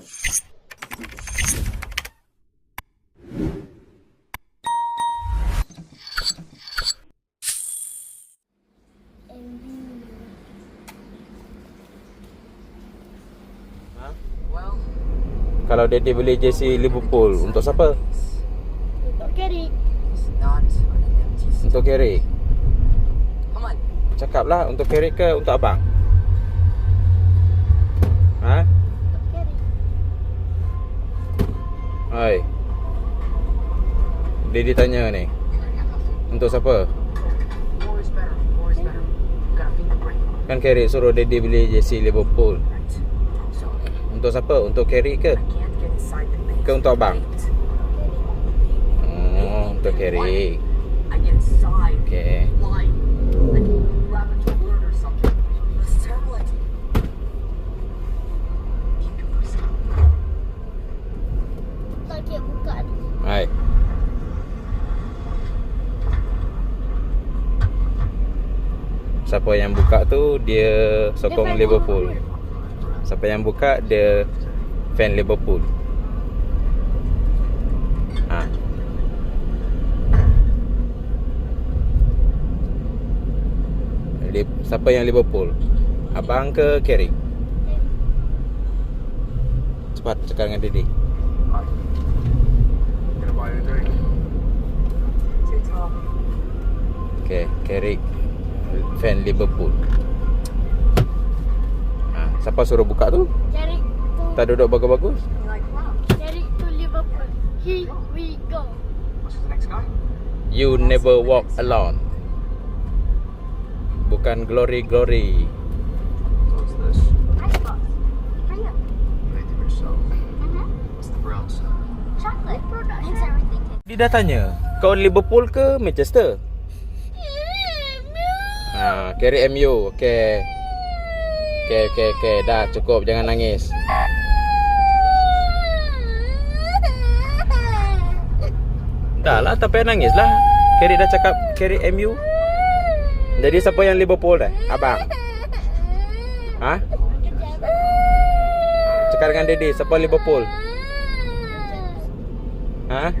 Kalau Daddy beli jersey Liverpool Untuk siapa? Untuk Kerry Untuk Kerry Cakaplah untuk Kerry ke untuk Abang? Haa? Hai. Daddy tanya ni. Untuk siapa? Kan Carrick suruh Daddy beli jersey Liverpool. Untuk siapa? Untuk Carrick ke? Ke untuk abang? Oh, untuk Carrick Buka tu. Hai. Siapa yang buka tu Dia sokong fan Liverpool. Siapa yang buka Dia Fan Liverpool. Ha. Li- Siapa yang Liverpool? Abang ke Carrick Cepat cakap dengan Didi Carrick fan Liverpool. Ha, siapa suruh buka tu? Carry tu. Tak duduk bagus-bagus. You like wow. Carry to Liverpool. Here we go. What's the next guy? You never walk alone. Bukan glory glory. Mm-hmm. What's the browns? Chocolate. Makes everything taste. Dia dah tanya, kau Liverpool ke Manchester? Ha, Carrick MU. Okay. Okay, okay, okay. Dah cukup, jangan nangis. Dah lah, tak payah nangis lah. Carrick dah cakap Carrick MU. Jadi siapa yang Liverpool dah? Abang. Ha? Cakap dengan Dede, siapa Liverpool? Ha?